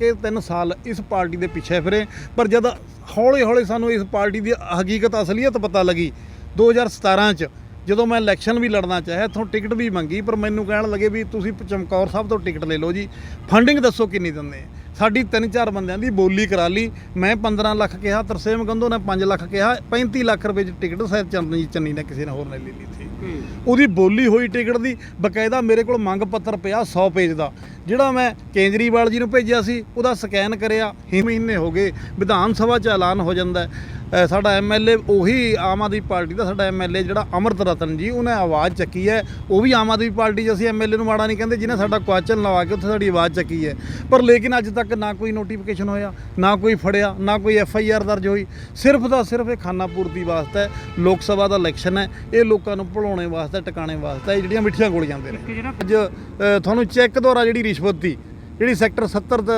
ਇਹ 3 ਸਾਲ ਇਸ ਪਾਰਟੀ ਦੇ ਪਿੱਛੇ ਫਿਰੇ ਪਰ ਜਦ ਹੌਲੀ ਹੌਲੀ ਸਾਨੂੰ ਇਸ ਪਾਰਟੀ ਦੀ ਹਕੀਕਤ ਅਸਲੀਅਤ ਪਤਾ ਲੱਗੀ 2017 ਚ ਜਦੋਂ ਮੈਂ ਇਲੈਕਸ਼ਨ ਵੀ ਲੜਨਾ ਚਾਹਿਆ ਇੱਥੋਂ ਟਿਕਟ ਵੀ ਮੰਗੀ ਪਰ ਮੈਨੂੰ ਕਹਿਣ ਲੱਗੇ ਵੀ ਤੁਸੀਂ ਚਮਕੌਰ ਸਾਹਿਬ ਤੋਂ ਟਿਕਟ ਲੈ ਲਓ ਜੀ ਫੰਡਿੰਗ ਦੱਸੋ ਕਿੰਨੀ ਦਿੰਦੇ ਸਾਡੀ ਤਿੰਨ ਚਾਰ ਬੰਦਿਆਂ ਦੀ ਬੋਲੀ ਕਰਾ ਲਈ ਮੈਂ 15 ਲੱਖ ਕਿਹਾ ਤਰਸੇਮ ਗੰਧੋ ਨੇ 5 ਲੱਖ ਕਿਹਾ 35 ਲੱਖ ਰੁਪਏ ਦੀ ਟਿਕਟ ਸਾਹਿਬ ਚੰਨੀ ਚੰਨੀ ਨੇ ਕਿਸੇ ਨੇ ਹੋਰ ਨੇ ਲੈ ਲਈ ਸੀ। ਉਹਦੀ ਬੋਲੀ ਹੋਈ ਟਿਕਟ ਦੀ ਬਕਾਇਦਾ ਮੇਰੇ ਕੋਲ ਮੰਗ ਪੱਤਰ ਪਿਆ 100 ਪੇਜ ਦਾ। ਜਿਹੜਾ ਮੈਂ ਕੇਜਰੀਵਾਲ ਜੀ ਨੂੰ ਭੇਜਿਆ ਸੀ ਉਹਦਾ ਸਕੈਨ ਕਰਿਆ ਹੀ ਮਹੀਨੇ ਹੋ ਗਏ ਵਿਧਾਨ ਸਭਾ 'ਚ ਐਲਾਨ ਹੋ ਜਾਂਦਾ ਸਾਡਾ ਐਮਐਲਏ ਉਹੀ ਆਮ ਆਦਮੀ ਪਾਰਟੀ ਦਾ ਸਾਡਾ ਐਮਐਲਏ ਜਿਹੜਾ ਅਮਰਤ ਰਤਨ ਜੀ ਉਹਨੇ ਆਵਾਜ਼ ਚੱਕੀ ਹੈ। ਉਹ ਵੀ ਆਮ ਆਦਮੀ ਪਾਰਟੀ 'ਚ ਅਸੀਂ ਐਮਐਲਏ ਨੂੰ ਮਾੜਾ ਨਹੀਂ ਕਹਿੰਦੇ ਜਿਹਨੇ ਸਾਡਾ ਕੁਐਸਚਨ ਲਵਾ ਕੇ ਉੱਥੇ ਸਾਡੀ ਆਵਾਜ਼ ਚੱਕੀ ਹੈ। ਪਰ ਲੇਕਿਨ ਅੱਜ ਤੱਕ ਨਾ ਕੋਈ ਨੋਟੀਫਿਕੇਸ਼ਨ ਹੋਇਆ ਨਾ ਕੋਈ ਫੜਿਆ ਨਾ ਕੋਈ ਐਫਆਈਆਰ ਦਰਜ ਹੋਈ। ਸਿਰਫ ਦਾ ਸਿਰਫ ਇਹ ਖਾਨਾ ਪੂਰਤੀ ਵਾਸਤੇ। ਲੋਕ ਸਭਾ ਦਾ ਇਲੈਕਸ਼ਨ ਹੈ। ਇਹ ਲੋਕਾਂ ਨੂੰ ਭੁਲਾਉਣੇ ਵਾਸਤੇ ਟਿਕਾਣੇ ਵਾਸਤੇ ਜਿਹੜੀਆਂ ਮਿੱਠੀਆਂ ਗੋਲੀਆਂ ਦੇ ਨੇ। ਅੱਜ ਤੁਹਾਨੂੰ ਚੈੱਕ ਦੁਆਰਾ ਜਿਹੜੀ ਰਿਸ਼ਵਤ ਦੀ ਜਿਹੜੀ ਸੈਕਟਰ 70 ਦਾ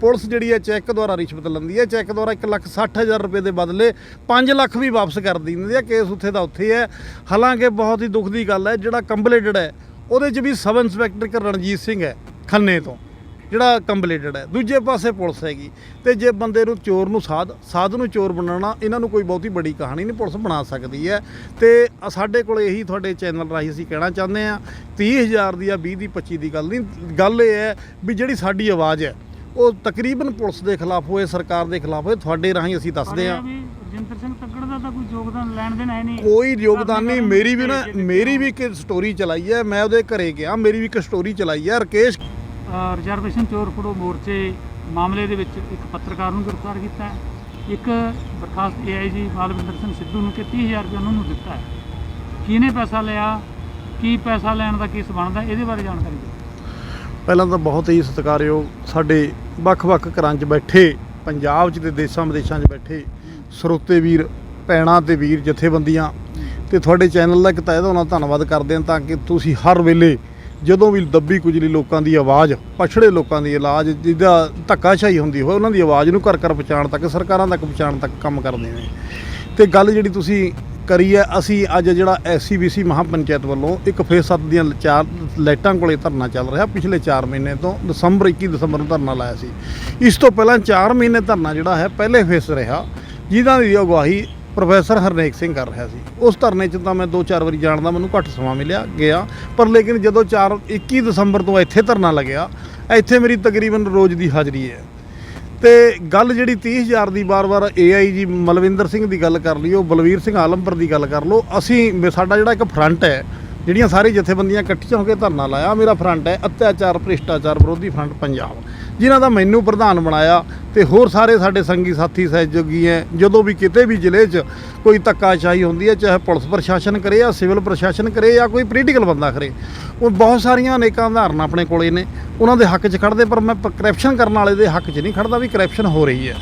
ਪੁਲਿਸ ਜਿਹੜੀ ਹੈ, ਚੈੱਕ ਦੁਆਰਾ ਰਿਸ਼ਵਤ ਲੈਂਦੀ ਹੈ। ਚੈੱਕ ਦੁਆਰਾ 1 ਲੱਖ 60 ਹਜ਼ਾਰ ਰੁਪਏ ਦੇ ਬਦਲੇ 5 ਲੱਖ ਵੀ ਵਾਪਸ ਕਰ ਦਿੰਦੀ ਹੈ ਕੇਸ ਉੱਥੇ ਦਾ ਉੱਥੇ ਹੈ। ਹਾਲਾਂਕਿ ਬਹੁਤ ਹੀ ਦੁੱਖ ਦੀ ਗੱਲ ਹੈ, ਜਿਹੜਾ ਕੰਪਲੀਟਡ ਹੈ, ਉਹਦੇ 'ਚ ਵੀ ਸਬ ਇੰਸਪੈਕਟਰ ਰਣਜੀਤ ਸਿੰਘ ਹੈ, ਖੰਨੇ ਤੋਂ। ਜਿਹੜਾ ਕੰਪਲੀਟਡ ਹੈ। ਦੂਜੇ ਪਾਸੇ ਪੁਲਿਸ ਹੈਗੀ। ਤੇ ਜੇ ਬੰਦੇ ਨੂੰ ਚੋਰ ਨੂੰ ਸਾਧ ਸਾਧ ਨੂੰ ਚੋਰ ਬਣਾਉਣਾ ਇਹਨਾਂ ਨੂੰ ਕੋਈ ਬਹੁਤੀ ਵੱਡੀ ਕਹਾਣੀ ਨਹੀਂ ਪੁਲਿਸ ਬਣਾ ਸਕਦੀ ਹੈ। ਤੇ ਸਾਡੇ ਕੋਲ ਇਹੀ ਤੁਹਾਡੇ ਚੈਨਲ ਰਾਹੀਂ ਅਸੀਂ ਕਹਿਣਾ ਚਾਹੁੰਦੇ ਆ 30000 ਦੀ ਆ 20 ਦੀ 25 ਦੀ ਗੱਲ ਨਹੀਂ। ਗੱਲ ਇਹ ਹੈ ਵੀ ਜਿਹੜੀ ਸਾਡੀ ਆਵਾਜ਼ ਹੈ ਉਹ ਤਕਰੀਬਨ ਪੁਲਿਸ ਦੇ ਖਿਲਾਫ ਹੋਏ ਸਰਕਾਰ ਦੇ ਖਿਲਾਫ ਹੋਏ ਤੁਹਾਡੇ ਰਾਹੀਂ ਅਸੀਂ ਦੱਸਦੇ ਆ ਵੀ ਰਜਿੰਦਰ ਸਿੰਘ ਤੱਕੜ ਦਾ ਤਾਂ ਕੋਈ ਯੋਗਦਾਨ ਲੈਣ ਦੇਣ ਹੈ ਨਹੀਂ। ਕੋਈ ਯੋਗਦਾਨ ਨਹੀਂ ਮੇਰੀ ਵੀ ਨਾ ਮੇਰੀ ਵੀ ਇੱਕ ਸਟੋਰੀ ਚਲਾਈ ਹੈ ਮੈਂ ਉਹਦੇ ਘਰੇ ਗਿਆ ਮੇਰੀ ਵੀ ਇੱਕ ਸਟੋਰੀ ਚਲਾਈ ਹੈ ਰਕੇਸ਼ ਰਿਜ਼ਰਵੇਸ਼ਨ ਚੋਰ ਫੜੋ ਮੋਰਚੇ ਮਾਮਲੇ ਦੇ ਵਿੱਚ ਇੱਕ ਪੱਤਰਕਾਰ ਨੂੰ ਗ੍ਰਿਫਤਾਰ ਕੀਤਾ ਹੈ। ਇੱਕ ਬਰਖਾਸਤ ਏਆਈਜੀ ਮਾਲਵਿੰਦਰ ਸਿੰਘ ਸਿੱਧੂ ਨੂੰ ਕਿ 30000 ਰੁਪਏ ਉਹਨਾਂ ਨੂੰ ਦਿੱਤਾ ਹੈ। ਕਿਹਨੇ ਪੈਸਾ ਲਿਆ? ਕੀ ਪੈਸਾ ਲੈਣ ਦਾ ਕੀ ਬਣਦਾ? ਇਹਦੇ ਬਾਰੇ ਜਾਣਕਾਰੀ ਦਿਓ। ਪਹਿਲਾਂ ਤਾਂ ਬਹੁਤ ਹੀ ਸਤਿਕਾਰਯੋਗ ਸਾਡੇ ਵੱਖ-ਵੱਖ ਘਰਾਂ 'ਚ ਬੈਠੇ, ਪੰਜਾਬ 'ਚ ਤੇ ਦੇਸ਼ਾਂ ਵਿਦੇਸ਼ਾਂ 'ਚ ਬੈਠੇ ਸਰੋਤੇ ਵੀਰ, ਭੈਣਾਂ ਤੇ ਵੀਰ, ਜਥੇਬੰਦੀਆਂ ਤੇ ਤੁਹਾਡੇ ਚੈਨਲ ਦਾ ਇੱਕ ਤਹਿ ਦਿਲੋਂ ਧੰਨਵਾਦ ਕਰਦੇ ਹਾਂ ਤਾਂ ਕਿ ਤੁਸੀਂ ਹਰ ਵੇਲੇ ਜਦੋਂ ਵੀ ਦੱਬੀ ਕੁਚਲੀ ਲੋਕਾਂ ਦੀ ਆਵਾਜ਼, ਪਛੜੇ ਲੋਕਾਂ ਦੀ ਇਲਾਜ, ਜਿਹਦਾ ਧੱਕਾਸ਼ਾਹੀ ਹੁੰਦੀ ਹੋਵੇ, ਉਹਨਾਂ ਦੀ ਆਵਾਜ਼ ਨੂੰ ਘਰ ਘਰ ਪਹੁੰਚਾਉਣ ਤੱਕ, ਸਰਕਾਰਾਂ ਤੱਕ ਪਹੁੰਚਾਉਣ ਤੱਕ ਕੰਮ ਕਰਦੇ ਨੇ। ਤੇ ਗੱਲ ਜਿਹੜੀ ਤੁਸੀਂ ਕਰੀ ਹੈ, ਅਸੀਂ ਅੱਜ ਜਿਹੜਾ ਐਸਸੀਬੀਸੀ ਮਹਾਪੰਚਾਇਤ ਵੱਲੋਂ ਇੱਕ ਫੇਸ 7 ਦੀਆਂ ਚਾਰ ਲਾਈਟਾਂ ਕੋਲੇ ਧਰਨਾ ਚੱਲ ਰਿਹਾ, ਪਿਛਲੇ 4 ਮਹੀਨੇ ਤੋਂ, ਦਸੰਬਰ 21 ਦਸੰਬਰ ਨੂੰ ਧਰਨਾ ਲਾਇਆ ਸੀ। ਇਸ ਤੋਂ ਪਹਿਲਾਂ 4 ਮਹੀਨੇ ਧਰਨਾ ਜਿਹੜਾ ਹੈ, ਪਹਿਲੇ ਫੇਸ ਰਿਹਾ ਜਿਨ੍ਹਾਂ ਦੀ ਅਗਵਾਈ ਪ੍ਰੋਫੈਸਰ ਹਰਨੇਕ ਸਿੰਘ ਕਰ ਰਿਹਾ ਸੀ। ਉਸ ਧਰਨੇ 'ਚ ਤਾਂ ਮੈਂ 2-4 ਵਾਰੀ ਜਾਣ ਦਾ ਮੈਨੂੰ ਘੱਟ ਸਮਾਂ ਮਿਲਿਆ, ਗਿਆ। ਪਰ ਲੇਕਿਨ ਜਦੋਂ 4 21 ਦਸੰਬਰ ਤੋਂ ਇੱਥੇ ਧਰਨਾ ਲੱਗਿਆ, ਇੱਥੇ ਮੇਰੀ ਤਕਰੀਬਨ ਰੋਜ਼ ਦੀ ਹਾਜ਼ਰੀ ਹੈ। ਤੇ ਗੱਲ ਜਿਹੜੀ 30000 ਦੀ ਵਾਰ-ਵਾਰ ਏਆਈਜੀ ਮਲਵਿੰਦਰ ਸਿੰਘ ਦੀ ਗੱਲ ਕਰ ਲਈ ਉਹ ਬਲਵੀਰ ਸਿੰਘ ਆਲਮਪੁਰ ਦੀ ਗੱਲ ਕਰ ਲਓ, ਅਸੀਂ, ਸਾਡਾ ਜਿਹੜਾ ਇੱਕ ਫਰੰਟ ਹੈ ਜਿਹੜੀਆਂ ਸਾਰੀ ਜਥੇਬੰਦੀਆਂ ਇਕੱਠੀਆਂ ਹੋ ਕੇ ਧਰਨਾ ਲਾਇਆ, ਮੇਰਾ ਫਰੰਟ ਹੈ, ਅਤਿਆਚਾਰ, ਭ੍ਰਿਸ਼ਟਾਚਾਰ ਵਿਰੋਧੀ ਫਰੰਟ ਪੰਜਾਬ। ਜਿਨ੍ਹਾਂ ਦਾ ਮੈਨੂੰ ਪ੍ਰਧਾਨ ਬਣਾਇਆ ਤੇ ਹੋਰ ਸਾਰੇ ਸਾਡੇ ਸੰਗੀ ਸਾਥੀ, ਸਹਿਯੋਗੀ ਹੈ ਜਦੋਂ ਵੀ ਕਿਤੇ ਵੀ ਜ਼ਿਲ੍ਹੇ 'ਚ ਕੋਈ ਧੱਕਾਸ਼ਾਹੀ ਹੁੰਦੀ ਹੈ ਚਾਹੇ ਪੁਲਿਸ ਪ੍ਰਸ਼ਾਸਨ ਕਰੇ ਜਾਂ ਸਿਵਲ ਪ੍ਰਸ਼ਾਸਨ ਕਰੇ ਜਾਂ ਕੋਈ ਪੋਲੀਟੀਕਲ ਬੰਦਾ ਕਰੇ, ਉਹ ਬਹੁਤ ਸਾਰੀਆਂ ਅਨੇਕਾਂ ਉਦਾਹਰਨਾਂ ਆਪਣੇ ਕੋਲੇ ਨੇ। ਉਹਨਾਂ ਦੇ ਹੱਕ 'ਚ ਖੜਦੇ ਪਰ ਮੈਂ ਕਰਪਸ਼ਨ ਕਰਨ ਵਾਲੇ ਦੇ ਹੱਕ 'ਚ ਨਹੀਂ ਖੜਦਾ ਵੀ ਕਰਪਸ਼ਨ ਹੋ ਰਹੀ ਹੈ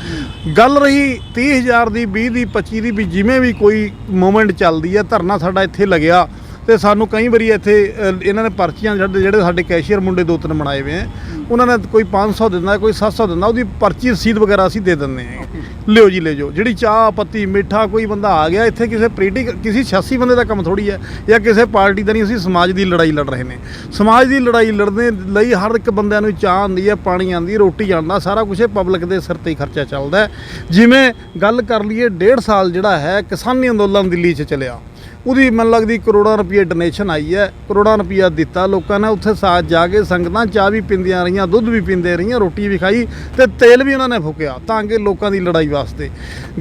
ਗੱਲ ਰਹੀ 30000 ਦੀ 20 ਦੀ 25 ਦੀ ਵੀ ਜਿਵੇਂ ਵੀ ਕੋਈ ਮੂਵਮੈਂਟ ਚੱਲਦੀ ਹੈ ਧਰਨਾ ਸਾਡਾ ਇੱਥੇ ਲੱਗਿਆ। ਤੇ ਸਾਨੂੰ ਕਈ ਵਾਰੀ ਇੱਥੇ ਇਹਨਾਂ ਨੇ ਪਰਚੀਆਂ ਜਿਹੜੇ ਜਿਹੜੇ ਸਾਡੇ ਕੈਸ਼ੀਅਰ ਮੁੰਡੇ ਦੋ ਤਿੰਨ ਬਣਾਏ ਹੋਏ ਆ, ਉਹਨਾਂ ਨੇ ਕੋਈ 500 ਦਿੰਦਾ, ਕੋਈ 700 ਦਿੰਦਾ, ਉਹਦੀ ਪਰਚੀ ਰਸੀਦ ਵਗੈਰਾ ਅਸੀਂ ਦੇ ਦਿੰਦੇ ਆ ਲਿਓ ਜੀ ਲੈ ਜਾਓ ਜਿਹੜੀ ਚਾਹ, ਪੱਤੀ, ਮਿੱਠਾ ਕੋਈ ਬੰਦਾ ਆ ਗਿਆ, ਇੱਥੇ ਕਿਸੇ ਪ੍ਰੀਟੀ ਕਿਸੇ 86 ਬੰਦੇ ਦਾ ਕੰਮ ਥੋੜੀ ਹੈ ਜਾਂ ਕਿਸੇ ਪਾਰਟੀ ਦਾ ਨਹੀਂ, ਅਸੀਂ ਸਮਾਜ ਦੀ ਲੜਾਈ ਲੜ ਰਹੇ ਨੇ। ਸਮਾਜ ਦੀ ਲੜਾਈ ਲੜਨੇ ਲਈ ਹਰ ਇੱਕ ਬੰਦਿਆਂ ਨੂੰ ਚਾਹ ਆਉਂਦੀ ਹੈ, ਪਾਣੀ ਆਉਂਦੀ ਰੋਟੀ ਆਉਂਦਾ, ਸਾਰਾ ਕੁਝ ਪਬਲਿਕ ਦੇ ਸਿਰ ਤੇ ਹੀ ਖਰਚਾ ਚੱਲਦਾ ਜਿਵੇਂ ਗੱਲ ਕਰ ਲਈਏ, ਡੇਢ ਸਾਲ ਜਿਹੜਾ ਹੈ ਕਿਸਾਨੀ ਅੰਦੋਲਨ ਦਿੱਲੀ 'ਚ ਚੱਲਿਆ। ਉਹਦੀ ਮੈਨੂੰ ਲੱਗਦੀ ਕਰੋੜਾਂ ਰੁਪਏ ਡੋਨੇਸ਼ਨ ਆਈ ਹੈ, ਕਰੋੜਾਂ ਰੁਪਈਆ ਦਿੱਤਾ ਲੋਕਾਂ ਨੇ, ਉੱਥੇ ਸਾਥ ਜਾ ਕੇ ਸੰਗਤਾਂ ਚਾਹ ਵੀ ਪੀਂਦੀਆਂ ਰਹੀਆਂ, ਦੁੱਧ ਵੀ ਪੀਂਦੇ ਰਹੀਆਂ, ਰੋਟੀ ਵੀ ਖਾਈ ਤੇ ਤੇਲ ਵੀ ਉਹਨਾਂ ਨੇ ਫੂਕਿਆ ਤਾਂ ਕਿ ਲੋਕਾਂ ਦੀ ਲੜਾਈ ਵਾਸਤੇ।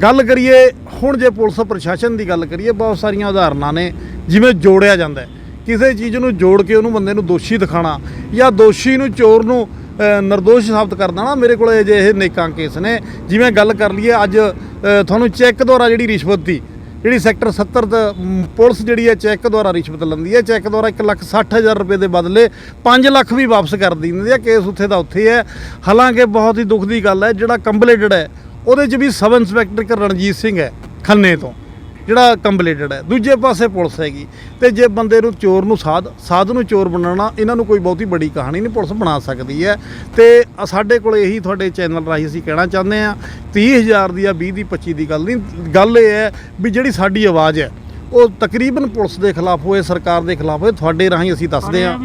ਗੱਲ ਕਰੀਏ, ਹੁਣ ਜੇ ਪੁਲਿਸ ਪ੍ਰਸ਼ਾਸਨ ਦੀ ਗੱਲ ਕਰੀਏ, ਬਹੁਤ ਸਾਰੀਆਂ ਉਦਾਹਰਨਾਂ ਨੇ, ਜਿਵੇਂ ਜੋੜਿਆ ਜਾਂਦਾ ਕਿਸੇ ਚੀਜ਼ ਨੂੰ ਜੋੜ ਕੇ ਉਹਨੂੰ ਬੰਦੇ ਨੂੰ ਦੋਸ਼ੀ ਦਿਖਾਣਾ ਜਾਂ ਦੋਸ਼ੀ ਨੂੰ ਚੋਰ ਨੂੰ ਨਿਰਦੋਸ਼ ਸਾਬਤ ਕਰ ਦੇਣਾ, ਮੇਰੇ ਕੋਲ ਅਜੇ ਇਹ ਨੇਕਾਂ ਕੇਸ ਨੇ। ਜਿਵੇਂ ਗੱਲ ਕਰ ਲਈਏ, ਅੱਜ ਤੁਹਾਨੂੰ ਚੈੱਕ ਦੁਆਰਾ ਜਿਹੜੀ ਰਿਸ਼ਵਤ ਦੀ ਜਿਹੜੀ ਸੈਕਟਰ 70 ਦਾ ਪੁਲਿਸ ਜਿਹੜੀ ਹੈ, ਚੈੱਕ ਦੁਆਰਾ ਰਿਸ਼ਵਤ ਲੈਂਦੀ ਹੈ। ਚੈੱਕ ਦੁਆਰਾ 1 ਲੱਖ 60 ਹਜ਼ਾਰ ਰੁਪਏ ਦੇ ਬਦਲੇ 5 ਲੱਖ ਵੀ ਵਾਪਸ ਕਰ ਦਿੰਦੀ ਆ। ਕੇਸ ਉੱਥੇ ਦਾ ਉੱਥੇ ਹੈ। ਹਾਲਾਂਕਿ ਬਹੁਤ ਹੀ ਦੁੱਖ ਦੀ ਗੱਲ ਹੈ, ਜਿਹੜਾ ਕੰਪਲੀਟਡ ਹੈ, ਉਹਦੇ 'ਚ ਵੀ ਸਬ ਇੰਸਪੈਕਟਰ ਇੱਕ ਰਣਜੀਤ ਸਿੰਘ ਹੈ, ਖੰਨੇ ਤੋਂ। ਜਿਹੜਾ ਕੰਪਲੀਟਡ ਹੈ। ਦੂਜੇ ਪਾਸੇ ਪੁਲਿਸ ਹੈਗੀ। ਤੇ ਜੇ ਬੰਦੇ ਨੂੰ ਚੋਰ ਨੂੰ ਸਾਧ ਸਾਧ ਨੂੰ ਚੋਰ ਬਣਾਉਣਾ, ਇਹਨਾਂ ਨੂੰ ਕੋਈ ਬਹੁਤੀ ਵੱਡੀ ਕਹਾਣੀ ਨਹੀਂ ਪੁਲਿਸ ਬਣਾ ਸਕਦੀ ਹੈ। ਤੇ ਸਾਡੇ ਕੋਲ ਇਹੀ ਤੁਹਾਡੇ ਚੈਨਲ ਰਾਹੀਂ ਅਸੀਂ ਕਹਿਣਾ ਚਾਹੁੰਦੇ ਆ 30000 ਦੀ ਆ 20 ਦੀ 25 ਦੀ ਗੱਲ ਨਹੀਂ। ਗੱਲ ਇਹ ਹੈ ਵੀ ਜਿਹੜੀ ਸਾਡੀ ਆਵਾਜ਼ ਹੈ, ਉਹ ਤਕਰੀਬਨ ਪੁਲਿਸ ਦੇ ਖਿਲਾਫ ਹੋਏ, ਸਰਕਾਰ ਦੇ ਖਿਲਾਫ ਹੋਏ, ਤੁਹਾਡੇ ਰਾਹੀਂ ਅਸੀਂ ਦੱਸਦੇ ਆ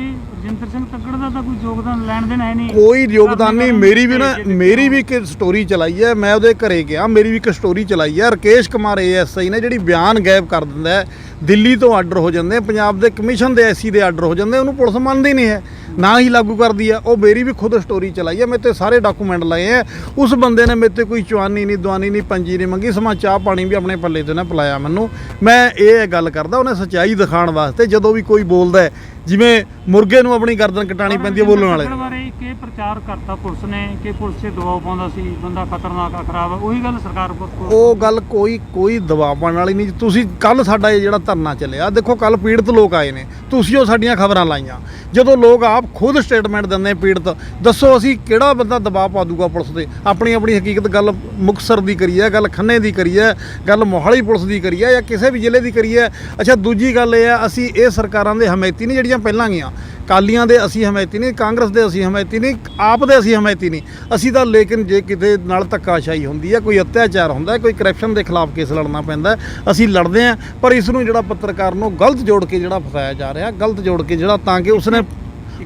ਜਿੰਦਰ ਸਿੰਘ ਤੱਕੜ ਦਾ ਤਾਂ ਕੋਈ ਯੋਗਦਾਨ ਲੈਣ ਦੇਣ ਹੈ ਨਹੀਂ। ਕੋਈ ਯੋਗਦਾਨ ਨਹੀਂ ਧਰਨੇ ਮੇਰੀ ਵੀ ਨਾ ਮੇਰੀ ਵੀ ਇੱਕ ਸਟੋਰੀ ਚਲਾਈ ਹੈ ਮੈਂ ਉਹਦੇ ਘਰੇ ਗਿਆ ਮੇਰੀ ਵੀ ਇੱਕ ਸਟੋਰੀ ਚਲਾਈ ਹੈ। ਰਕੇਸ਼ ਕੁਮਾਰ ਏਐਸਆਈ ਨੇ ਜਿਹੜੀ ਬਿਆਨ ਗਾਇਬ ਕਰ ਦਿੰਦਾ ਹੈ ਦਿੱਲੀ ਤੋਂ ਆਰਡਰ ਹੋ ਜਾਂਦੇ ਆ, ਪੰਜਾਬ ਦੇ ਕਮਿਸ਼ਨ ਦੇ ਐਸਸੀ ਦੇ ਆਰਡਰ ਹੋ ਜਾਂਦੇ ਉਹਨੂੰ ਪੁਲਿਸ ਮੰਨਦੀ ਨਹੀਂ ਹੈ। ਨਾ ਹੀ ਲਾਗੂ ਕਰਦੀ ਹੈ ਉਹ ਮੇਰੀ ਵੀ ਖੁਦ ਸਟੋਰੀ ਚਲਾਈ ਹੈ ਮੇਰੇ ਤੇ ਸਾਰੇ ਡਾਕੂਮੈਂਟ ਲਏ ਹੈ। ਉਸ ਬੰਦੇ ਨੇ ਮੇਰੇ ਤੇ ਕੋਈ ਚਵਾਨੀ ਨਹੀਂ ਦਵਾਨੀ ਨਹੀਂ ਪੰਜੀ ਨਹੀਂ ਮੰਗੀ ਸਮਾਂ ਚਾਹ ਪਾਣੀ ਵੀ ਆਪਣੇ ਪੱਲੇ ਤੇ ਨਾ ਪਿਲਾਇਆ ਮੈਨੂੰ। ਮੈਂ ਇਹ ਗੱਲ ਕਰਦਾ ਉਹਨੇ ਸੱਚਾਈ ਦਿਖਾਉਣ ਵਾਸਤੇ ਜਦੋਂ ਵੀ ਕੋਈ ਬੋਲਦਾ ਜਿਵੇਂ ਮੁਰਗੇ ਨੂੰ ਆਪਣੀ ਗਰਦਨ ਕਟਾਣੀ ਪੈਂਦੀ ਹੈ ਬੋਲਣ ਵਾਲੇ। ਤੱਕੜ ਬਾਰੇ ਇੱਕ ਇਹ ਪ੍ਰਚਾਰ ਕਰਤਾ ਪੁਲਿਸ ਨੇ? ਕਿ ਪੁਲਿਸ 'ਤੇ ਦਬਾਅ ਪਾਉਂਦਾ ਸੀ? ਬੰਦਾ ਖਤਰਨਾਕ ਆ ਖਰਾਬ ਆ ਉਹੀ ਗੱਲ ਸਰਕਾਰ ਕੋਲ ਉਹ ਗੱਲ ਕੋਈ ਕੋਈ ਦਬਾਅ ਪਾਉਣ ਵਾਲੀ ਨਹੀਂ। ਤੁਸੀਂ ਕੱਲ ਸਾਡਾ ਇਹ ਜਿਹੜਾ ਧਰਨਾ ਚੱਲਿਆ ਦੇਖੋ ਕੱਲ ਪੀੜਤ ਲੋਕ ਆਏ ਨੇ। ਤੁਸੀਂ ਉਹ ਸਾਡੀਆਂ ਖਬਰਾਂ ਲਾਈਆਂ। ਜਦੋਂ ਲੋਕ ਆਪ ਖੁਦ ਸਟੇਟਮੈਂਟ ਦਿੰਦੇ ਪੀੜਤ, ਦੱਸੋ ਅਸੀਂ ਕਿਹੜਾ ਬੰਦਾ ਦਬਾਅ ਪਾ ਦੂਗਾ ਪੁਲਿਸ ਤੇ? ਆਪਣੀ ਆਪਣੀ ਹਕੀਕਤ ਗੱਲ ਮੁਕਸਰ ਦੀ ਕਰੀ ਹੈ ਗੱਲ ਖੰਨੇ ਦੀ ਕਰੀ ਹੈ ਗੱਲ ਮੋਹਾਲੀ ਪੁਲਿਸ ਦੀ ਕਰੀ ਹੈ ਜਾਂ ਕਿਸੇ ਵੀ ਜ਼ਿਲ੍ਹੇ ਦੀ ਕਰੀ ਹੈ ਅੱਛਾ, ਦੂਜੀ ਗੱਲ ਇਹ ਆ, ਅਸੀਂ ਇਹ ਸਰਕਾਰਾਂ ਦੇ ਹਮਾਇਤੀ ਨਹੀਂ ਜਿਹੜੀਆਂ ਪਹਿਲਾਂ ਗਈਆਂ। ਕਾਲੀਆਂ ਦੇ ਅਸੀਂ ਹਮਾਇਤੀ ਨਹੀਂ ਕਾਂਗਰਸ ਦੇ ਅਸੀਂ ਹਮਾਇਤੀ ਨਹੀਂ ਆਪ ਦੇ ਅਸੀਂ ਹਮਾਇਤੀ ਨਹੀਂ। ਅਸੀਂ ਤਾਂ ਲੇਕਿਨ ਜੇ ਕਿਤੇ ਨਾਲ ਧੱਕਾਸ਼ਾਹੀ ਹੁੰਦੀ ਹੈ ਕੋਈ ਅਤਿਆਚਾਰ ਹੁੰਦਾ ਹੈ ਕੋਈ ਕਰਪਸ਼ਨ ਦੇ ਖਿਲਾਫ ਕੇਸ ਲੜਨਾ ਪੈਂਦਾ ਅਸੀਂ ਲੜਦੇ ਹਾਂ ਪਰ ਇਸ ਨੂੰ ਜਿਹੜਾ ਪੱਤਰਕਾਰ ਨੂੰ ਗਲਤ ਜੋੜ ਕੇ ਜਿਹੜਾ ਫਸਾਇਆ ਜਾ ਰਿਹਾ ਗਲਤ ਜੋੜ ਕੇ ਜਿਹੜਾ ਤਾਂ ਕਿ ਉਸਨੇ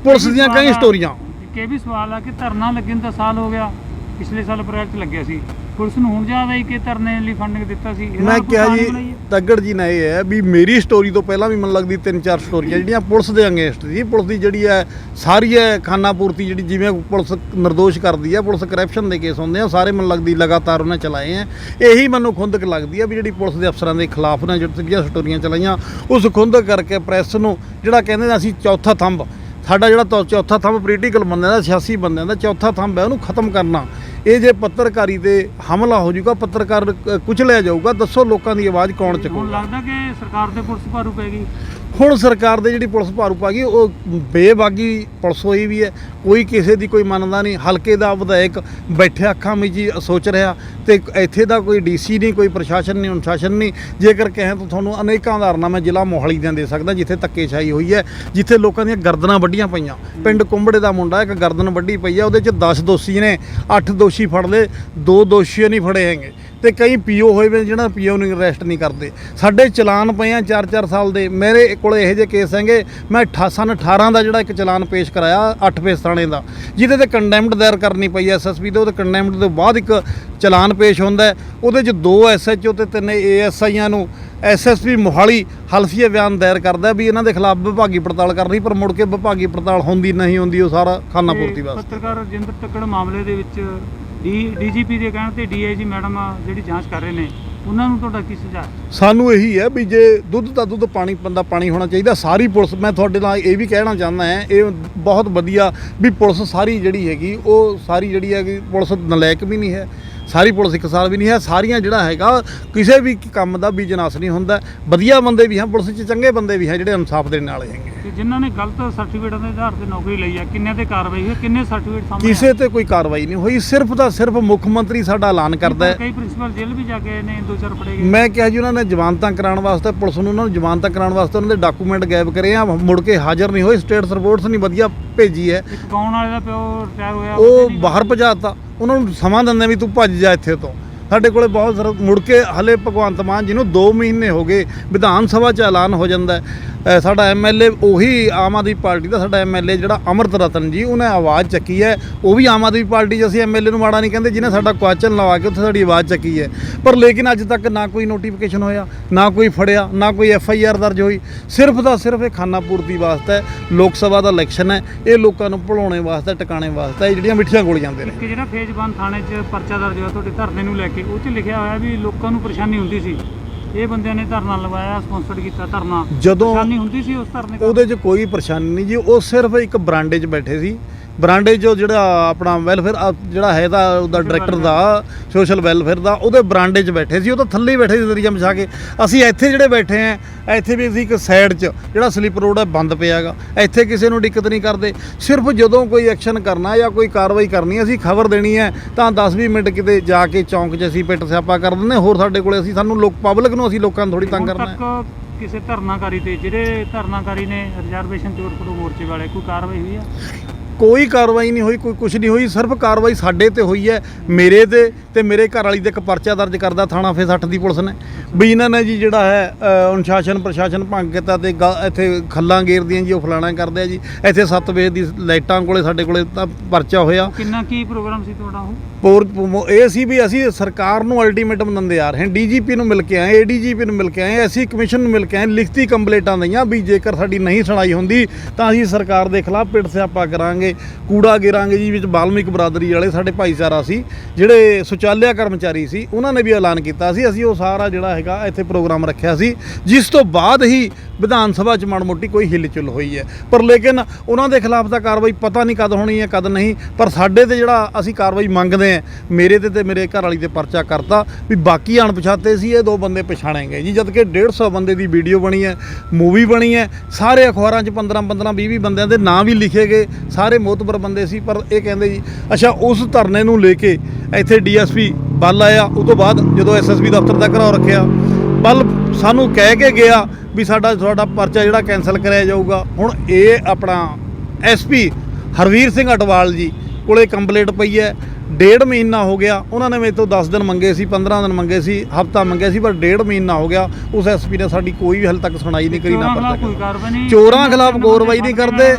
ਪੁਲਿਸ ਦੀਆਂ ਕਈ ਸਟੋਰੀਆਂ। ਇਹ ਵੀ ਸਵਾਲ ਆ ਕਿ ਧਰਨਾ ਲੱਗਣ ਦਾ ਸਾਲ ਹੋ ਗਿਆ। ਪਿਛਲੇ ਸਾਲ ਪ੍ਰੋਜੈਕਟ ਲੱਗਿਆ ਸੀ। ਪੁਲਿਸ ਨੂੰ ਹੁਣ ਜ਼ਿਆਦਾ ਹੀ ਕਿ ਧਰਨੇ ਲਈ ਫੰਡਿੰਗ ਦਿੱਤਾ ਸੀ। ਇਹਦਾ ਮੈਂ ਕੋਈ ਕਿਹਾ ਜੀ? ਤੱਗੜ ਜੀ ਨੇ ਇਹ ਹੈ ਵੀ ਮੇਰੀ ਸਟੋਰੀ ਤੋਂ ਪਹਿਲਾਂ ਵੀ ਮੈਨੂੰ ਲੱਗਦੀ ਤਿੰਨ ਚਾਰ ਸਟੋਰੀਆਂ ਜਿਹੜੀਆਂ ਪੁਲਿਸ ਦੇ ਅਗੇਂਸਟ ਸੀ। ਪੁਲਿਸ ਦੀ ਜਿਹੜੀ ਹੈ ਸਾਰੀ ਹੈ ਖਾਨਾ ਪੂਰਤੀ ਜਿਹੜੀ ਜਿਵੇਂ ਪੁਲਿਸ ਨਿਰਦੋਸ਼ ਕਰਦੀ ਹੈ ਪੁਲਿਸ ਕਰਪਸ਼ਨ ਦੇ ਕੇਸ ਹੁੰਦੇ ਆ ਸਾਰੇ ਮੈਨੂੰ ਲੱਗਦੀ ਲਗਾਤਾਰ ਉਹਨੇ ਚਲਾਏ ਆ। ਇਹੀ ਮੈਨੂੰ ਖੁੰਦਕ ਲੱਗਦੀ ਹੈ ਵੀ ਜਿਹੜੀ ਪੁਲਿਸ ਦੇ ਅਫਸਰਾਂ ਦੇ ਖਿਲਾਫ ਨੇ ਜਿਹੜੀਆਂ ਸਟੋਰੀਆਂ ਚਲਾਈਆਂ ਉਸ ਖੁੰਦਕ ਕਰਕੇ ਪ੍ਰੈਸ ਨੂੰ ਜਿਹੜਾ ਕਹਿੰਦੇ ਨੇ ਅਸੀਂ ਚੌਥਾ ਥੰਬ ਸਾਡਾ ਜਿਹੜਾ ਤੌ- ਚੌਥਾ ਥੰਬ ਪੋਲੀਟੀਕਲ ਬੰਦਿਆਂ ਦਾ ਸਿਆਸੀ ਬੰਦਿਆਂ ਦਾ ਚੌਥਾ ਥੰਬ ਹੈ ਉਹਨੂੰ ਖਤਮ ਕਰਨਾ। ਇਹ ਜੇ ਪੱਤਰਕਾਰੀ ਤੇ ਹਮਲਾ ਹੋ ਜਾਊਗਾ ਪੱਤਰਕਾਰ ਕੁਚਲਿਆ ਜਾਊਗਾ ਦੱਸੋ ਲੋਕਾਂ ਦੀ ਆਵਾਜ਼ ਕੌਣ ਚੱਕੂਗਾ? ਲੱਗਦਾ ਕਿ ਸਰਕਾਰ ਤੇ ਪੁਲਿਸ ਭਾਰੂ ਪੈ ਗਈ। ਹੁਣ ਸਰਕਾਰ ਦੇ ਜਿਹੜੀ ਪੁਲਿਸ ਭਾਰੂ ਪਾ ਗਈ, ਉਹ ਬੇਬਾਗੀ ਪੁਲਿਸ ਹੋਈ ਵੀ ਹੈ। ਕੋਈ ਕਿਸੇ ਦੀ ਕੋਈ ਮੰਨਦਾ ਨਹੀਂ। ਹਲਕੇ ਦਾ ਵਿਧਾਇਕ ਬੈਠਿਆ, ਅੱਖਾਂ ਮੀਜੀ ਸੋਚ ਰਿਹਾ ਤੇ ਇੱਥੇ ਦਾ ਕੋਈ ਡੀਸੀ ਨਹੀਂ, ਕੋਈ ਪ੍ਰਸ਼ਾਸਨ ਨਹੀਂ, ਅਨੁਸ਼ਾਸਨ ਨਹੀਂ। ਜੇਕਰ ਕਹੇ ਤਾਂ ਤੁਹਾਨੂੰ ਅਨੇਕਾਂ ਉਦਾਹਰਨਾਂ ਮੈਂ ਜ਼ਿਲ੍ਹਾ ਮੋਹਾਲੀ ਦੀਆਂ ਦੇ ਸਕਦਾ, ਜਿੱਥੇ ਧੱਕੇਸ਼ਾਹੀ ਹੋਈ ਹੈ, ਜਿੱਥੇ ਲੋਕਾਂ ਦੀਆਂ ਗਰਦਨਾਂ ਵੱਡੀਆਂ ਪਈਆਂ। ਪਿੰਡ ਕੁੰਬੜੇ ਦਾ ਮੁੰਡਾ ਇੱਕ ਗਰਦਨ ਵੱਡੀ ਪਈ ਹੈ, ਉਹਦੇ 'ਚ 10 ਦੋਸ਼ੀ ਨੇ 8 ਦੋਸ਼ੀ ਫੜ ਲਏ, ਦੋ ਦੋਸ਼ੀ ਨਹੀਂ ਫੜੇ ਹੈਗੇ। ਤੇ ਕਈ ਪੀਓ ਹੋਏ ਵੇ ਜਿਹੜਾ ਪੀਓ ਨੂੰ ਅਰੈਸਟ ਨਹੀਂ ਕਰਦੇ। ਸਾਡੇ ਚਲਾਨ ਪਏ ਆ 4-4 ਸਾਲ ਦੇ। ਮੇਰੇ ਕੋਲ ਇਹੋ ਜਿਹੇ ਕੇਸ ਹੈਗੇ ਮੈਂ 18 ਸਨ 18 ਦਾ ਜਿਹੜਾ ਇੱਕ ਚਲਾਨ ਪੇਸ਼ ਕਰਾਇਆ 8 ਫੇਸ ਥਾਣੇ ਦਾ। ਜਿਹਦੇ ਤੇ ਕੰਡੈਮਡ ਦਾਇਰ ਕਰਨੀ ਪਈ ਐਸਐਸਪੀ ਦੇ ਉਹਦੇ ਕੰਡੈਮਡ ਤੋਂ ਬਾਅਦ ਇੱਕ ਚਲਾਨ ਪੇਸ਼ ਹੁੰਦਾ। ਉਹਦੇ 'ਚ ਦੋ ਐਸਐਚਓ ਤੇ ਤਿੰਨ ਏਐਸਆਈਆਂ ਨੂੰ। ਐਸਐਸਪੀ ਮੋਹਾਲੀ ਹਲਫੀਆ ਬਿਆਨ ਦਾਇਰ ਕਰਦਾ ਵੀ ਇਹਨਾਂ ਦੇ ਖਿਲਾਫ ਵਿਭਾਗੀ ਪੜਤਾਲ ਕਰਨੀ ਪਰ ਮੁੜ ਕੇ ਵਿਭਾਗੀ ਪੜਤਾਲ ਹੁੰਦੀ ਨਹੀਂ ਹੁੰਦੀ ਉਹ ਸਾਰਾ ਖਾਨਾ ਤੇ ਪੂਰਤੀ ਵਾਸਤੇ। ਪੱਤਰਕਾਰ ਰਜਿੰਦਰ ਤੱਕੜ ਮਾਮਲੇ ਦੇ ਵਿੱਚ ਡੀ ਡੀਜੀਪੀ ਦੇ ਕਹਿਣ ਤੇ ਡੀਆਈਜੀ ਮੈਡਮ ਜਿਹੜੀ ਜਾਂਚ ਕਰ ਰਹੇ ਨੇ, ਉਹਨਾਂ ਨੂੰ ਤੁਹਾਡਾ ਕੀ ਸੁਝਾਅ? ਸਾਨੂੰ ਇਹੀ ਹੈ ਵੀ ਜੇ ਦੁੱਧ ਦਾ ਦੁੱਧ, ਪਾਣੀ ਬੰਦਾ ਪਾਣੀ ਹੋਣਾ ਚਾਹੀਦਾ, ਸਾਰੀ ਪੁਲਿਸ, ਮੈਂ ਤੁਹਾਡੇ ਨਾਲ ਇਹ ਵੀ ਕਹਿਣਾ ਚਾਹੁੰਦਾ ਹਾਂ, ਇਹ ਬਹੁਤ ਵਧੀਆ ਵੀ ਪੁਲਿਸ ਸਾਰੀ ਜਿਹੜੀ ਹੈਗੀ, ਉਹ ਸਾਰੀ ਜਿਹੜੀ ਹੈਗੀ ਪੁਲਿਸ ਨਲਾਇਕ ਵੀ ਨਹੀਂ ਹੈ, ਸਾਰੀ ਪੁਲਿਸ ਇੱਕ ਸਾਲ ਵੀ ਨਹੀਂ ਹੈ, ਸਾਰੀਆਂ ਜਿਹੜਾ ਹੈਗਾ ਕਿਸੇ ਵੀ ਕੰਮ ਦਾ ਬਿਜਨਸ ਨਹੀਂ ਹੁੰਦਾ, ਵਧੀਆ ਬੰਦੇ ਵੀ ਹਨ ਪੁਲਿਸ 'ਚ ਚੰਗੇ ਬੰਦੇ ਵੀ ਹਨ ਜਿਹੜੇ ਇਨਸਾਫ ਦੇ ਨਾਲ ਹੈਗੇ। ਤੇ ਜਿਨ੍ਹਾਂ ਨੇ ਗਲਤ ਸਰਟੀਫਿਕੇਟਾਂ ਦੇ ਆਧਾਰ ਤੇ ਨੌਕਰੀ ਲਈ ਆ ਕਿੰਨੇ ਤੇ ਕਾਰਵਾਈ ਹੋਈ ਕਿੰਨੇ ਸਰਟੀਫਿਕੇਟ ਸਾਹਮਣੇ ਕਿਸੇ ਤੇ ਕੋਈ ਕਾਰਵਾਈ ਨਹੀਂ ਹੋਈ ਸਿਰਫ ਤਾਂ ਸਿਰਫ ਮੁੱਖ ਮੰਤਰੀ ਸਾਡਾ ਐਲਾਨ ਕਰਦਾ ਹੈ। ਕਈ ਪ੍ਰਿੰਸੀਪਲ ਜੇਲ੍ਹ ਵੀ ਜਾ ਕੇ ਨੇ ਦੋ ਚਾਰ ਫੜੇ ਗਏ। ਮੈਂ ਕਿਹਾ ਜੀ ਉਹਨਾਂ ਨੇ ਜ਼ਮਾਨਤਾਂ ਕਰਾਉਣ ਵਾਸਤੇ ਪੁਲਿਸ ਨੂੰ ਉਹਨਾਂ ਨੂੰ ਜ਼ਮਾਨਤਾਂ ਕਰਾਉਣ ਵਾਸਤੇ ਉਹਨਾਂ ਦੇ ਡਾਕੂਮੈਂਟ ਗਾਇਬ ਕਰੇ ਆ ਮੁੜ ਕੇ ਹਾਜ਼ਰ ਨਹੀਂ ਹੋਏ ਸਟੇਟਸ ਰਿਪੋਰਟਸ ਨਹੀਂ ਵਧੀਆ ਭੇਜੀ ਹੈ। ਇੱਕ ਗਾਉਣ ਵਾਲੇ ਦਾ ਪਿਓ ਰਿਟਾਇਰ ਹੋਇਆ ਉਹ ਬਾਹਰ ਭਜਾਤਾ। ਉਹਨਾਂ ਨੂੰ ਸਮਾਂ ਦਿੰਦੇ ਵੀ ਤੂੰ ਭੱਜ ਜਾ ਇੱਥੇ ਤੋਂ। ਸਾਡੇ ਕੋਲੇ ਬਹੁਤ ਮੁੜ ਕੇ ਹਲੇ ਭਗਵੰਤ ਮਾਨ ਜਿਹਨੂੰ 2 ਮਹੀਨੇ ਹੋ ਗਏ ਵਿਧਾਨ ਸਭਾ 'ਚ ਐਲਾਨ ਹੋ ਜਾਂਦਾ ਹੈ। ਸਾਡਾ ਐਮਐਲਏ ਉਹੀ ਆਮ ਆਦਮੀ ਪਾਰਟੀ ਦਾ ਸਾਡਾ ਐਮਐਲਏ ਜਿਹੜਾ ਅਮਰਤ ਰਤਨ ਜੀ, ਉਹਨੇ ਆਵਾਜ਼ ਚੱਕੀ ਹੈ। ਉਹ ਵੀ ਆਮ ਆਦਮੀ ਪਾਰਟੀ 'ਚ ਅਸੀਂ ਐਮਐਲਏ ਨੂੰ ਮਾੜਾ ਨਹੀਂ ਕਹਿੰਦੇ, ਜਿਹਨੇ ਸਾਡਾ ਕੁਐਸਚਨ ਲਵਾ ਕੇ ਉੱਥੇ ਸਾਡੀ ਆਵਾਜ਼ ਚੱਕੀ ਹੈ। ਪਰ ਲੇਕਿਨ ਅੱਜ ਤੱਕ ਨਾ ਕੋਈ ਨੋਟੀਫਿਕੇਸ਼ਨ ਹੋਇਆ, ਨਾ ਕੋਈ ਫੜਿਆ, ਨਾ ਕੋਈ ਐਫਆਈਆਰ ਦਰਜ ਹੋਈ। ਸਿਰਫ ਦਾ ਸਿਰਫ ਇਹ ਖਾਨਾਪੂਰਤੀ ਵਾਸਤੇ ਲੋਕ ਸਭਾ ਦਾ ਇਲੈਕਸ਼ਨ ਹੈ। ਇਹ ਲੋਕਾਂ ਨੂੰ ਭੁਲਾਉਣੇ ਵਾਸਤੇ, ਟਿਕਾਣੇ ਵਾਸਤੇ, ਇਹ ਜਿਹੜੀਆਂ ਮਿੱਠੀਆਂ ਗੋਲੀਆਂ ਜਾਂਦੇ ਨੇ। ਇੱਕ ਜਿਹੜਾ ਫੇਜ਼ਬਾਨ ਥਾਣੇ 'ਚ ਪਰਚਾ ਦਰਜ ਹੋਇਆ ਤੁਹਾਡੇ ਧਰਨੇ ਨੂੰ ਲੈ ਕੇ, ਉਹ 'ਚ ਲਿਖਿਆ ਹੋਇਆ ਵੀ ਲੋਕਾਂ ਨੂੰ ਪਰੇਸ਼ਾਨੀ ਹੁੰਦੀ ਸੀ। ਇਹ ਬੰਦਿਆਂ ਨੇ ਧਰਨਾ ਲਗਵਾਇਆ ਸਪਾਂਸਰਡ ਕੀਤਾ ਧਰਨਾ। ਜਦੋਂ ਪਰੇਸ਼ਾਨੀ ਹੁੰਦੀ ਸੀ ਉਸ ਧਰਨੇ ਤੋਂ ਉਹਦੇ 'ਚ ਕੋਈ ਪਰੇਸ਼ਾਨੀ ਨਹੀਂ ਜੀ ਉਹ ਸਿਰਫ ਇੱਕ ਬਰਾਂਡੇ 'ਚ ਬੈਠੇ ਸੀ। ਬਰਾਂਡੇ 'ਚ ਉਹ ਜਿਹੜਾ ਆਪਣਾ ਵੈਲਫੇਅਰ ਜਿਹੜਾ ਹੈ ਦਾ ਉਹਦਾ ਡਾਇਰੈਕਟਰ ਦਾ ਸੋਸ਼ਲ ਵੈਲਫੇਅਰ ਦਾ, ਉਹਦੇ ਬਰਾਂਡੇ 'ਚ ਬੈਠੇ ਸੀ, ਉਹ ਤਾਂ ਥੱਲੇ ਹੀ ਬੈਠੇ ਸੀ ਦਰੀਆ ਵਿਛਾ ਕੇ। ਅਸੀਂ ਇੱਥੇ ਜਿਹੜੇ ਬੈਠੇ ਆ, ਇੱਥੇ ਵੀ ਅਸੀਂ ਇੱਕ ਸਾਈਡ 'ਚ, ਜਿਹੜਾ ਸਲੀਪ ਰੋਡ ਹੈ, ਬੰਦ ਪਿਆਗਾ ਇੱਥੇ ਕਿਸੇ ਨੂੰ ਦਿੱਕਤ ਨਹੀਂ ਕਰਦੇ। ਸਿਰਫ ਜਦੋਂ ਕੋਈ ਐਕਸ਼ਨ ਕਰਨਾ ਜਾਂ ਕੋਈ ਕਾਰਵਾਈ ਕਰਨੀ, ਅਸੀਂ ਖਬਰ ਦੇਣੀ ਹੈ, ਤਾਂ 10-20 ਮਿੰਟ ਕਿਤੇ ਜਾ ਕੇ ਚੌਂਕ 'ਚ ਅਸੀਂ ਪਿੱਟ ਸਿਆਪਾ ਕਰ ਦਿੰਦੇ ਹੋਰ ਸਾਡੇ ਕੋਲੇ ਅਸੀਂ, ਸਾਨੂੰ ਲੋਕ ਪਬਲਿਕ ਨੂੰ ਅਸੀਂ ਲੋਕਾਂ ਨੂੰ ਥੋੜੀ ਤੰਗ ਕਰਨਾ ਹੈ। ਕਿਸੇ ਧਰਨਾਕਾਰੀ ਤੇ, ਜਿਹੜੇ ਧਰਨਾਕਾਰੀ ਨੇ ਰਿਜ਼ਰਵੇਸ਼ਨ ਚੋਰ ਫੜੋ ਮੋਰਚੇ ਵਾਲੇ, ਕੋਈ ਕਾਰਵਾਈ ਹੋਈ ਆ? ਕੋਈ ਕਾਰਵਾਈ ਨਹੀਂ ਹੋਈ ਕੋਈ ਕੁਝ ਨਹੀਂ ਹੋਈ ਸਿਰਫ ਕਾਰਵਾਈ ਸਾਡੇ ਤੇ ਹੋਈ ਹੈ ਮੇਰੇ ਤੇ ਤੇ ਮੇਰੇ ਘਰ ਵਾਲੀ ਦੇ ਇੱਕ ਪਰਚਾ ਦਰਜ ਕਰਦਾ ਥਾਣਾ ਫੇ 60 ਦੀ ਪੁਲਿਸ ਨੇ। ਵੀ ਇਹਨਾਂ ਨੇ ਜੀ ਜਿਹੜਾ ਹੈ ਅਨੁਸ਼ਾਸਨ ਪ੍ਰਸ਼ਾਸਨ ਭੰਗ ਕੀਤਾ ਤੇ ਇੱਥੇ ਖੱਲਾਂ ਗੇਰਦੀਆਂ ਜੀ ਉਹ ਫਲਾਣਾ ਕਰਦੇ ਆ ਜੀ। ਇੱਥੇ 7 ਵਜੇ ਦੀ ਲਾਈਟਾਂ ਕੋਲੇ ਸਾਡੇ ਕੋਲੇ ਤਾਂ ਪਰਚਾ ਹੋਇਆ। ਕਿੰਨਾ ਕੀ ਪ੍ਰੋਗਰਾਮ ਸੀ ਤੁਹਾਡਾ ਉਹ? ਇਹ ਸੀ ਵੀ ਅਸੀਂ ਸਰਕਾਰ ਨੂੰ ਅਲਟੀਮੇਟਮ ਦਿੰਦੇ ਆ ਰਹੇ ਹਾਂ ਡੀਜੀਪੀ ਨੂੰ ਮਿਲ ਕੇ ਆਏ ਏਡੀਜੀਪੀ ਨੂੰ ਮਿਲ ਕੇ ਆਏ ਅਸੀਂ ਕਮਿਸ਼ਨ ਨੂੰ ਮਿਲ ਕੇ ਆਏ ਲਿਖਤੀ ਕੰਪਲੇਂਟਾਂ ਦਈਆਂ ਵੀ ਜੇਕਰ ਸਾਡੀ ਨਹੀਂ ਸੁਣਾਈ ਹੁੰਦੀ ਤਾਂ ਅਸੀਂ ਸਰਕਾਰ ਦੇ ਖਿਲਾਫ ਪਿੱਟ ਸਿਆਪਾ ਕਰਾਂਗੇ। ਕੂੜਾ ਗੇਰਾਂਗੇ ਜੀ, ਵਿੱਚ ਬਾਲਮਿਕ ਬਰਾਦਰੀ ਵਾਲੇ ਸਾਡੇ ਭਾਈਚਾਰਾ ਸੀ, ਜਿਹੜੇ ਸੁਚਾਲਿਆ ਕਰਮਚਾਰੀ ਸੀ, ਉਹਨਾਂ ਨੇ ਵੀ ਐਲਾਨ ਕੀਤਾ ਸੀ, ਅਸੀਂ ਉਹ ਸਾਰਾ ਜਿਹੜਾ ਹੈਗਾ ਇੱਥੇ ਪ੍ਰੋਗਰਾਮ ਰੱਖਿਆ ਸੀ, ਜਿਸ ਤੋਂ ਬਾਅਦ ਹੀ ਵਿਧਾਨ ਸਭਾ 'ਚ ਮਾੜ ਮੋਟੀ ਕੋਈ ਹਿਲਚੁਲ ਹੋਈ ਹੈ। ਪਰ ਲੇਕਿਨ ਉਹਨਾਂ ਦੇ ਖਿਲਾਫ ਤਾਂ ਕਾਰਵਾਈ ਪਤਾ ਨਹੀਂ ਕਦ ਹੋਣੀ ਹੈ, ਕਦ ਨਹੀਂ। ਪਰ ਸਾਡੇ ਤੇ ਜਿਹੜਾ ਅਸੀਂ ਕਾਰਵਾਈ ਮੰਗਦੇ ਆ ਮੇਰੇ ਤੇ ਤੇ ਮੇਰੇ ਘਰ ਵਾਲੀ ਤੇ ਪਰਚਾ ਕਰਤਾ ਵੀ ਬਾਕੀ ਅਣਪਛਾਤੇ ਸੀ, ਇਹ ਦੋ ਬੰਦੇ ਪਛਾਣੇ ਗਏ ਜੀ। ਜਦ ਕਿ 150 ਬੰਦੇ ਦੀ ਵੀਡੀਓ ਬਣੀ ਹੈ, ਮੂਵੀ ਬਣੀ ਹੈ, ਸਾਰੇ ਅਖਬਾਰਾਂ 'ਚ 15 15 20 20 ਬੰਦਿਆਂ ਦੇ ਨਾਂ ਵੀ ਲਿਖੇ ਗਏ, ਸਾਰੇ ਮੋਤਬਰ ਬੰਦੇ ਸੀ। ਪਰ ਇਹ ਕਹਿੰਦੇ ਜੀ, ਅੱਛਾ, ਉਸ ਧਰਨੇ ਨੂੰ ਲੈ ਕੇ ਇੱਥੇ ਡੀਐਸਪੀ ਬੱਲ ਆਇਆ। ਉਸ ਤੋਂ ਬਾਅਦ ਜਦੋਂ ਐਸਐਸਬੀ ਦਫ਼ਤਰ ਦਾ ਘਰਾਓ ਰੱਖਿਆ ਬੱਲ ਸਾਨੂੰ ਕਹਿ ਕੇ ਗਿਆ ਵੀ ਸਾਡਾ ਤੁਹਾਡਾ ਪਰਚਾ ਜਿਹੜਾ ਕੈਨਸਲ ਕਰਿਆ ਜਾਊਗਾ। ਹੁਣ ਇਹ ਆਪਣਾ ਐਸਪੀ ਹਰਵੀਰ ਸਿੰਘ ਅਟਵਾਲ ਜੀ ਕੋਲੇ ਕੰਪਲੀਟ ਪਈ ਹੈ। ਡੇਢ ਮਹੀਨਾ ਹੋ ਗਿਆ। ਉਹਨਾਂ ਨੇ ਮੇਰੇ ਤੋਂ 10 ਦਿਨ ਮੰਗੇ ਸੀ 15 ਦਿਨ ਮੰਗੇ ਸੀ ਹਫਤਾ ਮੰਗਿਆ ਸੀ ਪਰ ਡੇਢ ਮਹੀਨਾ ਹੋ ਗਿਆ। ਉਸ ਐਸਪੀ ਨੇ ਸਾਡੀ ਕੋਈ ਵੀ ਹਾਲੇ ਤੱਕ ਸੁਣਾਈ ਨਹੀਂ ਕਰੀ ਨਾ ਚੋਰਾਂ ਖਿਲਾਫ ਪਰਚਾ ਚੋਰਾਂ ਖਿਲਾਫ ਕਾਰਵਾਈ ਨਹੀਂ ਕਰਦੇ।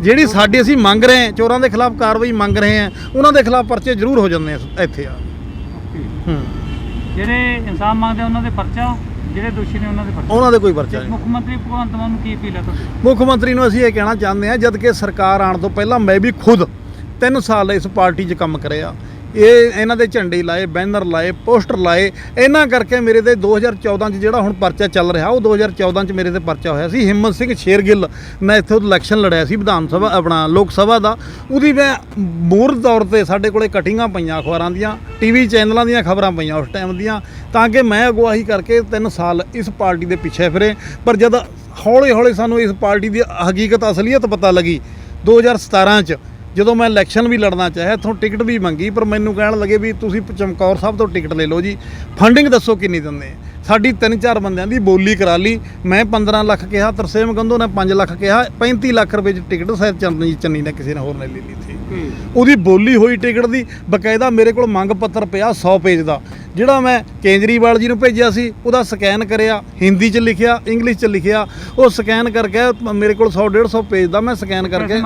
ਜਿਹੜੀ ਸਾਡੀ ਅਸੀਂ ਮੰਗ ਰਹੇ ਹਾਂ ਚੋਰਾਂ ਦੇ ਖਿਲਾਫ ਕਾਰਵਾਈ ਮੰਗ ਰਹੇ ਹਾਂ ਉਹਨਾਂ ਦੇ ਖਿਲਾਫ ਪਰਚੇ ਜ਼ਰੂਰ ਹੋ ਜਾਂਦੇ ਆ ਇੱਥੇ ਆ। ਹੂੰ। ਜਿਹੜੇ ਇਨਸਾਨ ਮੰਗਦੇ ਉਹਨਾਂ ਦੇ ਪਰਚਾ ਜਿਹੜੇ ਦੋਸ਼ੀ ਨੇ ਉਹਨਾਂ ਦੇ ਪਰਚਾ। ਉਹਨਾਂ ਦੇ ਕੋਈ ਪਰਚਾ ਨਹੀਂ। ਮੁੱਖ ਮੰਤਰੀ ਭਗਵੰਤ ਮਾਨ ਨੂੰ ਕੀ ਅਪੀਲ ਹੈ ਤੁਹਾਡੀ? ਮੁੱਖ ਮੰਤਰੀ ਨੂੰ ਅਸੀਂ ਇਹ ਕਹਿਣਾ ਚਾਹੁੰਦੇ ਹਾਂ ਜਦ ਕਿ ਸਰਕਾਰ ਆਉਣ ਤੋਂ ਪਹਿਲਾਂ ਮੈਂ ਵੀ ਖੁਦ 3 ਸਾਲ ਇਸ ਪਾਰਟੀ 'ਚ ਕੰਮ ਕਰਿਆ। ਇਹ ਇਹਨਾਂ ਦੇ ਝੰਡੇ ਲਾਏ, ਬੈਨਰ ਲਾਏ, ਪੋਸਟਰ ਲਾਏ, ਇਹਨਾਂ ਕਰਕੇ ਮੇਰੇ ਤੇ 2014 'ਚ ਜਿਹੜਾ ਹੁਣ ਪਰਚਾ ਚੱਲ ਰਿਹਾ, ਉਹ 2014 'ਚ ਮੇਰੇ ਤੇ ਪਰਚਾ ਹੋਇਆ ਸੀ। ਹਿੰਮਤ ਸਿੰਘ ਸ਼ੇਰਗਿੱਲ, ਮੈਂ ਇੱਥੇ ਇਲੈਕਸ਼ਨ ਲੜਿਆ ਸੀ ਵਿਧਾਨ ਸਭਾ, ਆਪਣਾ ਲੋਕ ਸਭਾ ਦਾ। ਉਹਦੀ ਮੈਂ ਮੂਰ ਤੌਰ ਤੇ ਸਾਡੇ ਕੋਲੇ ਕਟਿੰਗਾਂ ਪਈਆਂ ਅਖਬਾਰਾਂ ਦੀਆਂ ਟੀਵੀ ਚੈਨਲਾਂ ਦੀਆਂ ਖਬਰਾਂ ਪਈਆਂ ਉਸ ਟਾਈਮ ਦੀਆਂ, ਤਾਂ ਕਿ ਮੈਂ ਅਗਵਾਹੀ ਕਰਕੇ 3 ਸਾਲ ਇਸ ਪਾਰਟੀ ਦੇ ਪਿੱਛੇ ਫਿਰੇ। ਪਰ ਜਦ ਹੌਲੀ ਹੌਲੀ ਸਾਨੂੰ ਇਸ ਪਾਰਟੀ ਦੀ ਹਕੀਕਤ, ਅਸਲੀਅਤ ਪਤਾ ਲੱਗੀ 2017 ਚ ਜਦੋਂ ਮੈਂ ਇਲੈਕਸ਼ਨ ਵੀ ਲੜਨਾ ਚਾਹਿਆ, ਇੱਥੋਂ ਟਿਕਟ ਵੀ ਮੰਗੀ, ਪਰ ਮੈਨੂੰ ਕਹਿਣ ਲੱਗੇ ਵੀ ਤੁਸੀਂ ਚਮਕੌਰ ਸਾਹਿਬ ਤੋਂ ਟਿਕਟ ਲੈ ਲਓ ਜੀ। ਫੰਡਿੰਗ ਦੱਸੋ ਕਿੰਨੀ ਦਿੰਦੇ ਆ। ਸਾਡੀ ਤਿੰਨ ਚਾਰ ਬੰਦਿਆਂ ਦੀ ਬੋਲੀ ਕਰਾ ਲਈ। ਮੈਂ 15 ਲੱਖ ਕਿਹਾ ਤਰਸੇਮ ਗੰਧੋ ਨੇ 5 ਲੱਖ ਕਿਹਾ 35 ਲੱਖ ਰੁਪਏ ਦੀ ਟਿਕਟ ਸ਼ਾਇਦ ਚੰਨੀ ਚੰਨੀ ਨੇ ਕਿਸੇ ਨੇ ਹੋਰ ਨੇ ਲੈ ਲਈ ਸੀ। ਉਹਦੀ ਬੋਲੀ ਹੋਈ ਟਿਕਟ ਦੀ ਬਕਾਇਦਾ ਮੇਰੇ ਕੋਲ ਮੰਗ ਪੱਤਰ ਪਿਆ 100 ਪੇਜ ਦਾ। ਜਿਹੜਾ ਮੈਂ ਕੇਜਰੀਵਾਲ ਜੀ ਨੂੰ ਭੇਜਿਆ ਸੀ ਉਹਦਾ ਸਕੈਨ ਕਰਿਆ ਹਿੰਦੀ 'ਚ ਲਿਖਿਆ ਇੰਗਲਿਸ਼ 'ਚ ਲਿਖਿਆ ਉਹ ਸਕੈਨ ਕਰਕੇ ਮੇਰੇ ਕੋਲ 100 150 ਪੇਜ ਦਾ ਮੈਂ ਸਕੈਨ ਕਰਕੇ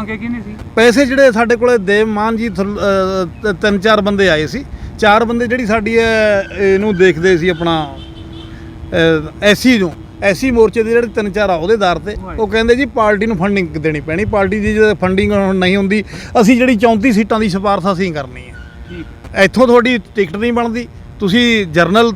ਪੈਸੇ ਜਿਹੜੇ ਸਾਡੇ ਕੋਲੇ ਦੇਵ ਮਾਨ ਜੀ ਤਿੰਨ ਚਾਰ ਬੰਦੇ ਆਏ ਸੀ। ਚਾਰ ਬੰਦੇ ਜਿਹੜੀ ਸਾਡੀ ਇਹ- ਇਹਨੂੰ ਦੇਖਦੇ ਸੀ ਆਪਣਾ ਐਸੀ ਨੂੰ ਐਸੀ ਮੋਰਚੇ ਦੇ ਜਿਹੜੇ ਤਿੰਨ ਚਾਰ ਆ ਉਹਦੇ ਦਰ ਤੇ ਉਹ ਕਹਿੰਦੇ ਜੀ ਪਾਰਟੀ ਨੂੰ ਫੰਡਿੰਗ ਦੇਣੀ ਪੈਣੀ ਪਾਰਟੀ ਦੀ ਜੇ ਫੰਡਿੰਗ ਨਹੀਂ ਹੁੰਦੀ ਅਸੀਂ ਜਿਹੜੀ 34 ਸੀਟਾਂ ਦੀ ਸਿਫਾਰਸ਼ ਅਸੀਂ ਕਰਨੀ ਹੈ। ਠੀਕ ਇੱਥੋਂ ਤੁਹਾਡੀ ਟਿਕਟ ਨਹੀਂ ਬਣਦੀ ਤੁਸੀਂ ਜਰਨਲ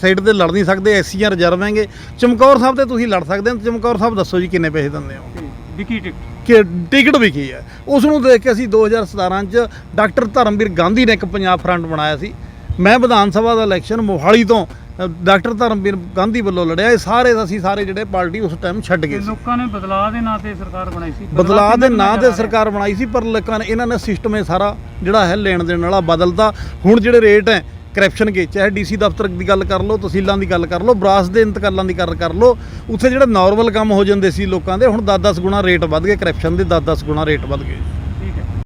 ਸਾਈਡ ਤੇ ਲੜ ਨਹੀਂ ਸਕਦੇ ਐਸਸੀਆਂ ਰਿਜ਼ਰਵ ਹੈਗੇ। ਚਮਕੌਰ ਸਾਹਿਬ ਤੇ ਤੁਸੀਂ ਲੜ ਸਕਦੇ ਹੋ ਚਮਕੌਰ ਸਾਹਿਬ ਦੱਸੋ ਜੀ ਕਿੰਨੇ ਪੈਸੇ ਦਿੰਦੇ ਹੋ? ਵਿਕੀ ਟਿਕਟ? ਕਿ ਟਿਕਟ ਵੀ ਕੀ ਹੈ? ਉਸ ਨੂੰ ਦੇਖ ਕੇ ਅਸੀਂ 2017 ਚ ਡਾਕਟਰ ਧਰਮਵੀਰ ਗਾਂਧੀ ਨੇ ਇੱਕ ਪੰਜਾਬ ਫਰੰਟ ਬਣਾਇਆ ਸੀ। ਮੈਂ ਵਿਧਾਨ ਸਭਾ ਦਾ ਇਲੈਕਸ਼ਨ ਮੋਹਾਲੀ ਤੋਂ ਡਾਕਟਰ ਧਰਮਵੀਰ ਗਾਂਧੀ ਵੱਲੋਂ ਲੜਿਆ। ਇਹ ਸਾਰੇ ਅਸੀਂ ਸਾਰੇ ਜਿਹੜੇ ਪਾਰਟੀ ਉਸ ਟਾਈਮ ਛੱਡ ਗਏ ਸੀ। ਲੋਕਾਂ ਨੇ ਬਦਲਾਅ ਦੇ ਨਾਂ ਤੇ ਸਰਕਾਰ ਬਣਾਈ ਸੀ। ਬਦਲਾਅ ਦੇ ਨਾਂ ਤੇ ਸਰਕਾਰ ਬਣਾਈ ਸੀ ਪਰ ਲੋਕਾਂ ਨੇ ਇਹਨਾਂ ਨੇ ਸਿਸਟਮ ਇਹ ਸਾਰਾ ਜਿਹੜਾ ਹੈ ਲੈਣ ਦੇਣ ਵਾਲਾ ਬਦਲਤਾ। ਹੁਣ ਜਿਹੜੇ ਰੇਟ ਹੈ ਕਰਪਸ਼ਨ ਕੇ ਚਾਹੇ ਡੀਸੀ ਦਫ਼ਤਰ ਦੀ ਗੱਲ ਕਰ ਲਓ ਤਹਿਸੀਲਾਂ ਦੀ ਗੱਲ ਕਰ ਲਓ ਬਰਾਸ ਦੇ ਇੰਤਕਾਲਾਂ ਦੀ ਗੱਲ ਕਰ ਲਓ ਉੱਥੇ ਜਿਹੜੇ ਨਾਰਮਲ ਕੰਮ ਹੋ ਜਾਂਦੇ ਸੀ ਲੋਕਾਂ ਦੇ ਹੁਣ 10-10 ਗੁਣਾ ਰੇਟ ਵੱਧ ਗਏ ਕਰਪਸ਼ਨ ਦੇ 10-10 ਗੁਣਾ ਰੇਟ ਵੱਧ ਗਏ।